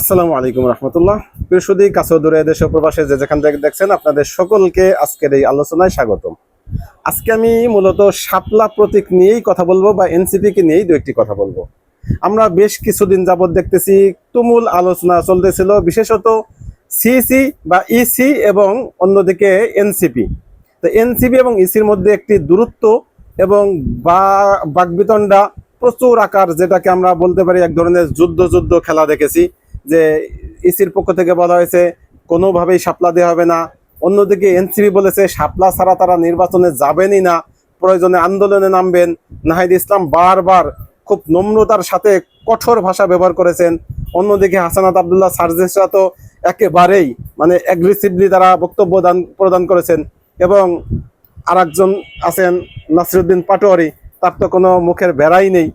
আসসালামু আলাইকুম রহমতুল্লাহ। বৃহস্পতি কাছে দূরে দেশ প্রবাসে যে যেখান থেকে দেখছেন, আপনাদের সকলকে আজকের এই আলোচনায় স্বাগতম। আজকে আমি মূলত শাপলা প্রতীক নিয়েই কথা বলব বা এনসিপি কে নিয়েই দু একটি কথা বলব। আমরা বেশ কিছুদিন যাবৎ দেখতেছি তুমুল আলোচনা চলতেছিল, বিশেষত সিসি বা ইসি এবং অন্যদিকে এনসিপি। তো এনসিপি এবং ইসির মধ্যে একটি দূরত্ব এবং বা বাগবিতণ্ডা প্রচুর আকার, যেটাকে আমরা বলতে পারি এক ধরনের যুদ্ধ যুদ্ধ খেলা দেখেছি। যে ইসির পক্ষ থেকে বলা হয়েছে, কোনোভাবেই সাপলা দেওয়া হবে না। অন্যদিকে এনসিপি বলেছে সাপলা ছাড়া তারা নির্বাচনে যাবেনই না, প্রয়োজনে আন্দোলনে নামবেন। নাহিদ ইসলাম বারবার খুব নম্রতার সাথে কঠোর ভাষা ব্যবহার করেছেন। অন্যদিকে হাসানাত আবদুল্লাহ সার্জেসরা তো একেবারেই মানে অ্যাগ্রেসিভলি তারা বক্তব্য দান, প্রদান করেছেন। এবং আর একজন আছেন, নাসিরুদ্দিন পাটোয়ারি, তার তো কোনো মুখের বেড়াই নেই।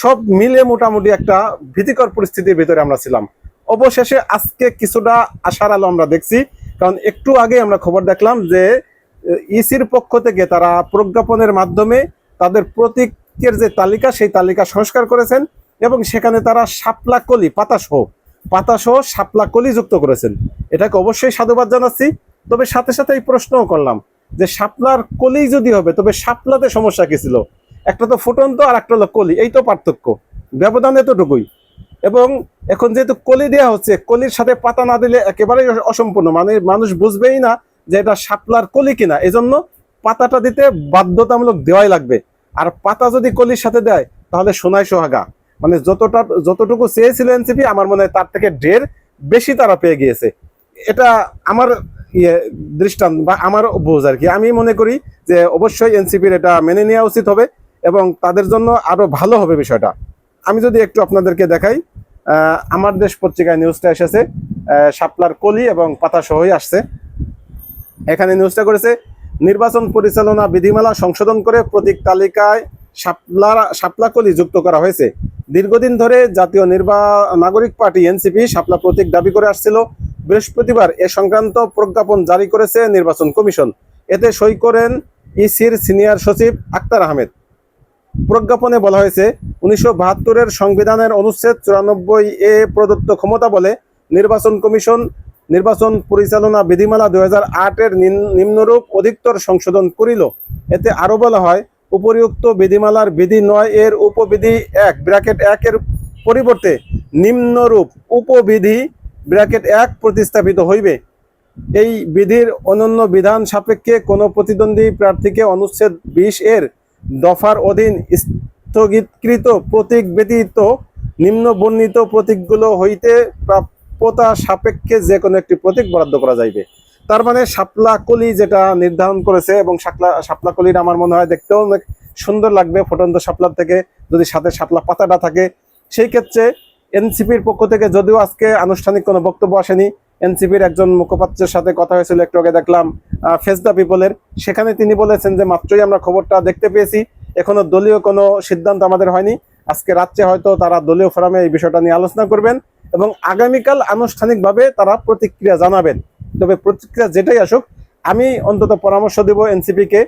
সব মিলে মোটামুটি একটা ভীতিকর পরিস্থিতির ভিতরে আমরা ছিলাম। অবশেষে আজকে কিছুটা আশার আলো আমরা দেখছি। কারণ একটু আগে আমরা খবর দেখলাম যে ইসির পক্ষ থেকে তারা প্রজ্ঞাপনের মাধ্যমে তাদের প্রতীকের যে তালিকা, সেই তালিকা সংস্কার করেছেন এবং সেখানে তারা শাপলা কলি পাতাসহ পাতাসহ শাপলা কলি যুক্ত করেছেন। এটাকে অবশ্যই সাধুবাদ জানাচ্ছি। তবে সাথে সাথে এই প্রশ্নও করলাম যে, শাপলার কলি যদি হবে, তবে শাপলাতে সমস্যা কি ছিল? একটা তো ফুটন্ত আর একটা হলো কলি। এই তো পার্থক্য। ব্যবধান এতটুকুই। এবং এখন যেহেতু কলি দেওয়া হচ্ছে, কলির সাথে পাতা না দিলে একেবারেই অসম্পূর্ণ। মানে মানুষ বুঝবেই না যে এটা শাপলার কলি কিনা। এজন্য পাতাটা দিতে বাধ্যতামূলক দেওয়াই লাগবে। আর পাতা যদি কলির সাথে দেয়, তাহলে সোনায় সোহাগা। মানে যতটা, যতটুকু চেয়েছিল এনসিপি, আমার মনে হয় তার থেকে ঢের বেশি তারা পেয়ে গিয়েছে। এটা আমার ইয়ে দৃষ্টান্ত বা আমার বোঝ আর কি। আমি মনে করি যে অবশ্যই এনসিপির এটা মেনে নেওয়া উচিত হবে এবং তাদের জন্য আরও ভালো হবে বিষয়টা। আমি যদি একটু আপনাদেরকে দেখাই আমার দেশ পত্রিকায় নিউজটা এসেছে শাপলার কলি এবং পাতা সহই আসছে। এখানে নিউজটা করেছে, নির্বাচন পরিচালনা বিধিমালা সংশোধন করে প্রতীক তালিকায় শাপলা শাপলা কলি যুক্ত করা হয়েছে। দীর্ঘদিন ধরে জাতীয় নির্বা, নাগরিক পার্টি এনসিপি শাপলা প্রতীক দাবি করে আসছিল। বৃহস্পতিবার এ সংক্রান্ত প্রজ্ঞাপন জারি করেছে নির্বাচন কমিশন। এতে সই করেন ইসির সিনিয়র সচিব আক্তার আহমেদ। প্রজ্ঞাপনে বলা হয়েছে, উনিশশো বাহাত্তরের সংবিধানের অনুচ্ছেদ চুরানব্বই এ প্রদত্ত ক্ষমতা বলে নির্বাচন কমিশন, নির্বাচন পরিচালনা বিধিমালা দুই হাজার আটের নিম্নরূপ অধিকতর সংশোধন করিল। এতে আরও বলা হয়, উপরিউক্ত বিধিমালার বিধি নয় এর উপবিধি এক, ব্র্যাকেট এক এর পরিবর্তে নিম্নরূপ উপবিধি, ব্র্যাকেট এক প্রতিস্থাপিত হইবে। এই বিধির অনন্য বিধান সাপেক্ষে কোনো প্রতিদ্বন্দ্বী প্রার্থীকে অনুচ্ছেদ বিশ এর দফার অধীন স্থগিতকৃত প্রতীক ব্যতীত নিম্ন বর্ণিত প্রতীকগুলো হইতে প্রাপ্যতা সাপেক্ষে যে কোনো একটি প্রতীক বরাদ্দ করা যাইবে। তার মানে শাপলা কলি যেটা নির্ধারণ করেছে এবং শাপলা শাপলা কলির আমার মনে হয় দেখতেও অনেক সুন্দর লাগবে। ফুটন্ত শাপলার থেকে যদি সাথে সাপলা পাতাটা থাকে, সেই ক্ষেত্রে এনসিপির পক্ষ থেকে যদিও আজকে আনুষ্ঠানিক কোনো বক্তব্য আসেনি এনসিপির একজন মুখপাত্রের সাথে কথা হয়েছিল, একটু আগে দেখলাম ফেস দ্য পিপলের। সেখানে তিনি বলেছেন যে, মাত্রই আমরা খবরটা দেখতে পেয়েছি, এখনও দলীয় কোনো সিদ্ধান্ত আমাদের হয়নি। আজকে রাত্রে হয়তো তারা দলীয় ফোরামে এই বিষয়টা নিয়ে আলোচনা করবেন এবং আগামীকাল আনুষ্ঠানিকভাবে তারা প্রতিক্রিয়া জানাবেন। তবে প্রতিক্রিয়া যেটাই আসুক, আমি অন্তত পরামর্শ দেব এনসিপি কে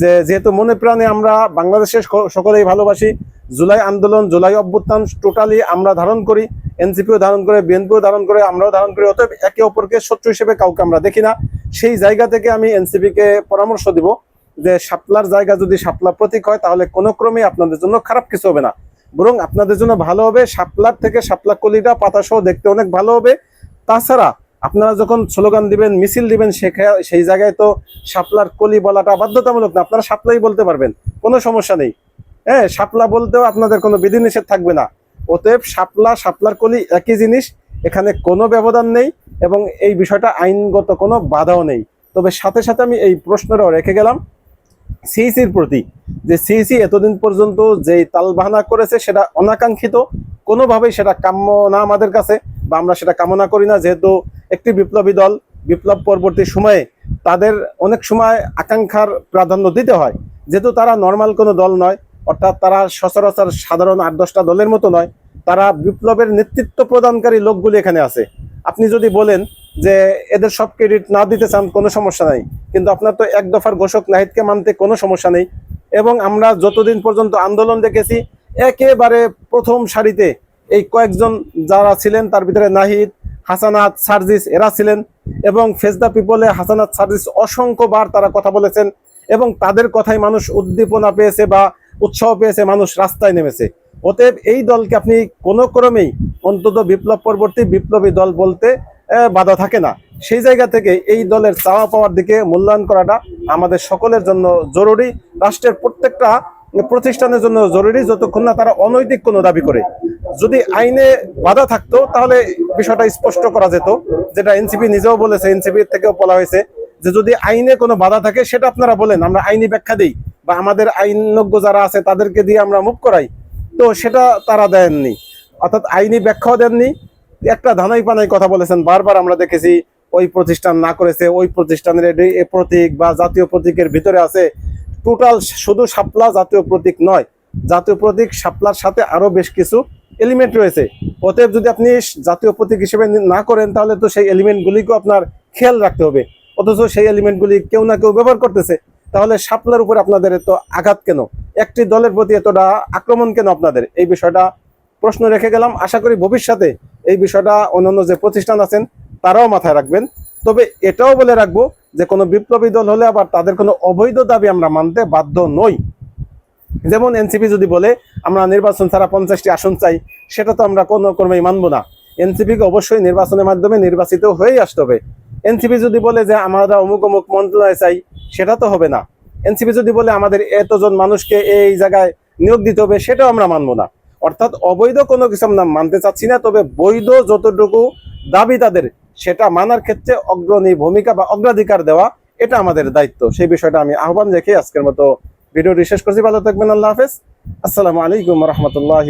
যে, যেহেতু মনে প্রাণে আমরা বাংলাদেশের সকলেই ভালোবাসি, জুলাই আন্দোলন, জুলাই অভ্যুত্থান টোটালি আমরা ধারণ করি এনসিপিও ধারণ করে, বিএনপিও ধারণ করে, আমরাও ধারণ করি। অতএব একে অপরকে শত্রু হিসেবে কাউকে আমরা দেখি না। সেই জায়গা থেকে আমি এনসিপি কে পরামর্শ দিব যে শাপলার জায়গা যদি শাপলা প্রতীক হয়, তাহলে কোনো ক্রমেই আপনাদের জন্য খারাপ কিছু হবে না। বরং আপনাদের জন্য ভালো হবে শাপলার থেকে শাপলা কলিটা পাতা সহ দেখতে অনেক ভালো হবে। তাছাড়া আপনারা যখন স্লোগান দিবেন, মিছিল দিবেন সেই জায়গায় তো শাপলার কলি বলাটা বাধ্যতামূলক না। আপনারা শাপলাই বলতে পারবেন, কোনো সমস্যা নেই। হ্যাঁ শাপলা বলতেও আপনাদের কোনো বিধিনিষেধ থাকবে না। অতএব শাপলা, শাপলার কলি একই জিনিস, এখানে কোনো ব্যবধান নেই এবং এই বিষয়টা আইনগত কোনো বাধাও নেই। তবে সাথে সাথে আমি এই প্রশ্নটাও রেখে গেলাম সিইসির প্রতি, যে সিইসি এতদিন পর্যন্ত যেই তালবাহানা করেছে সেটা অনাকাঙ্ক্ষিত, কোনোভাবেই সেটা কাম্য না আমাদের কাছে বা আমরা সেটা কামনা করি না। যেহেতু একটি বিপ্লবী দল, বিপ্লব পরবর্তী সময়ে তাদের অনেক সময় আকাঙ্ক্ষার প্রাধান্য দিতে হয়। যেহেতু তারা নর্মাল কোনো দল নয় অর্থাৎ তারা সচরাচর সাধারণ আট দশটা দলের মতো নয়, তারা বিপ্লবের নেতৃত্ব প্রদানকারী লোকগুলি এখানে আছে। আপনি যদি বলেন যে এদের সব ক্রেডিট না দিতে চান, কোনো সমস্যা নাই। কিন্তু আপনার তো এক দফার ঘোষক নাহিদকে মানতে কোনো সমস্যা নেই। এবং আমরা যতদিন পর্যন্ত আন্দোলন দেখেছি, একেবারে প্রথম সারিতে এই কয়েকজন যারা ছিলেন, তার ভিতরে নাহিদ, হাসানাত, সার্জিস এরা ছিলেন এবং ফেজদা পিপলে হাসানাত, সার্জিস অসংখ্যবার তারা কথা বলেছেন এবং তাদের কথাই মানুষ উদ্দীপনা পেয়েছে বা উৎসাহ পেয়েছে, মানুষ রাস্তায় নেমেছে। অতএব এই দলকে আপনি কোনো ক্রমেই অন্তত বিপ্লব পরবর্তী বিপ্লবী দল বলতে বাধা থাকে না। সেই জায়গা থেকে এই দলের চাওয়া পাওয়ার দিকে মূল্যায়ন করাটা আমাদের সকলের জন্য জরুরি, রাষ্ট্রের প্রত্যেকটা প্রতিষ্ঠানের জন্য জরুরি, যতক্ষণ না তারা অনৈতিক কোনো দাবি করে। যদি আইনে বাধা থাকতো, তাহলে বিষয়টা স্পষ্ট করা যেত, যেটা এনসিপি নিজেও বলেছে এনসিপি থেকেও বলা হয়েছে যে যদি আইনে কোনো বাধা থাকে, সেটা আপনারা বলেন, আমরা আইনি ব্যাখ্যা দিই। বা আমাদের আইনজ্ঞ যারা আছে, তাদেরকে দিয়ে আমরা মুখ করাই। তো সেটা তারা দেননি। অর্থাৎ আইনি ব্যাখ্যাও দেননি। একটা ধানাই পানাই কথা বলেছেন, বারবার আমরা দেখেছি, ওই প্রতিষ্ঠান না করেছে, ওই প্রতিষ্ঠানের প্রতীক বা জাতীয় প্রতীকের ভিতরে আছে। টোটাল শুধু শাপলা জাতীয় প্রতীক নয়, জাতীয় প্রতীক শাপলার সাথে আরও বেশ কিছু এলিমেন্ট রয়েছে। অতএব যদি আপনি জাতীয় প্রতীক হিসেবে না করেন, তাহলে তো সেই এলিমেন্টগুলিকেও আপনার খেয়াল রাখতে হবে। অথচ সেই এলিমেন্টগুলি কেউ না কেউ ব্যবহার করতেছে। তাহলে শাপলার উপর আপনাদের এত আঘাত কেন? একটি দলের প্রতি এতটা আক্রমণ কেন আপনাদের? এই বিষয়টা প্রশ্ন রেখে গেলাম। আশা করি ভবিষ্যতে এই বিষয়টা অন্যান্য যে প্রতিষ্ঠান আছেন, তারাও মাথায় রাখবেন। তবে এটাও বলে রাখব যে, কোনো বিপ্লবী দল হলে আবার তাদের কোনো অবৈধ দাবি আমরা মানতে বাধ্য নই। যেমন এনসিপি যদি বলে, আমরা নির্বাচন ছাড়া পঞ্চাশটি আসন চাই, সেটা তো আমরা কোনো কর্মেই মানবো না। এনসিপিকে অবশ্যই নির্বাচনের মাধ্যমে নির্বাচিত হয়েই আসতে হবে। এনসিপি যদি বলে যে, আমরা অমুক অমুক মন্ত্রণালয় চাই সেটা তো হবে না। এনসিপি যদি বলে আমাদের এতজন মানুষকে এই জায়গায় নিয়োগ দিতে হবে, সেটাও আমরা মানবো না। অর্থাৎ অবৈধ কোনো কিছু আমরা মানতে চাচ্ছি না, তবে বৈধ যতটুকু দাবি তাদের, সেটা মানার ক্ষেত্রে অগ্রণী ভূমিকা বা অগ্রাধিকার দেওয়া, এটা আমাদের দায়িত্ব। সেই বিষয়টা আমি আহ্বান রেখে আজকের মতো ভিডিওটি শেষ করছি। ভালো থাকবেন, আল্লাহ হাফেজ। আসসালামু আলাইকুম রহমতুল্লাহ